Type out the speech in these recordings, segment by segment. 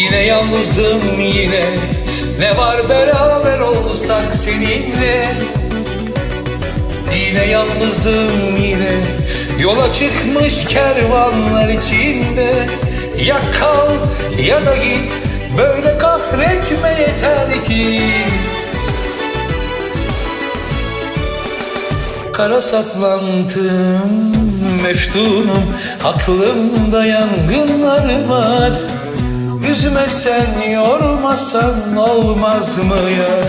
Yine yalnızım yine. Ne var beraber olsak seninle? Yine yalnızım yine. Yola çıkmış kervanlar içinde. Ya kal ya da git. Böyle kahretme yeter ki. Kara saplantım meftunum Aklımda yangınlar var Üzmesen yormasan olmaz mı ya?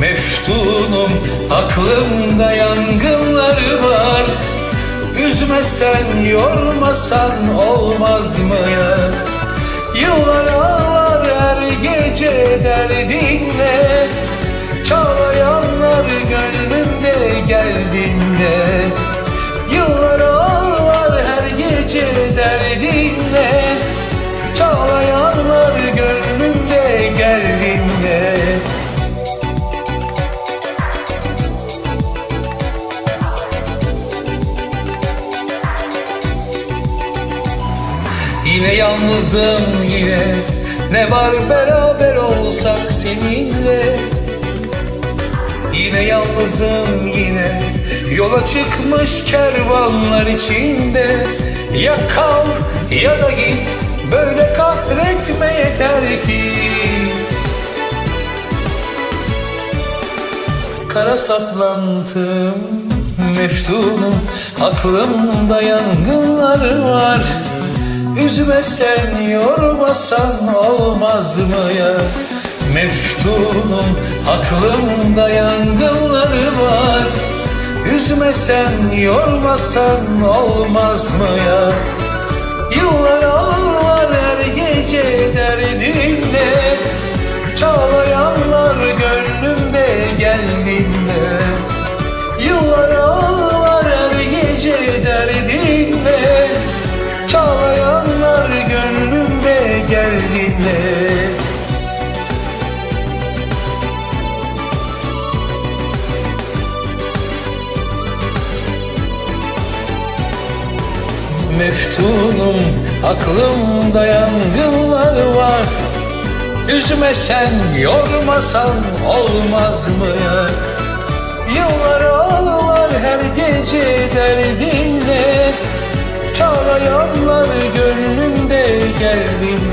Meftunum aklımda yangınlar var. Üzmesen yormasan olmaz mı ya? Yıllar ağlar her gece derdinle Yine yalnızım yine. Ne var beraber olsak seninle? Yine yalnızım yine. Yola çıkmış kervanlar içinde. Ya kal ya da git Böyle kahretme yeter ki. Kara saplantım meftunum Aklımda yangınlar var Üzmesen yormasan olmaz mı ya? Meftunum aklımda yangınlar var. Üzmesen yormasan olmaz mı ya? Yıllar geldiğinde Meftunum aklımda yangınlar var. Üzmesen yormasan olmaz mı? Ya Yıllar ağlar her gece derdinle. Çağlayanlar gönlümde geldiğinde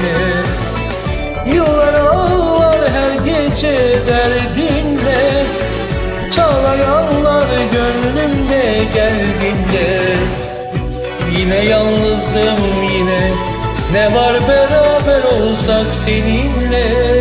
gece derdinle Çağlayanlar gönlümde geldiğinde Yine yalnızım yine Ne var beraber olsak seninle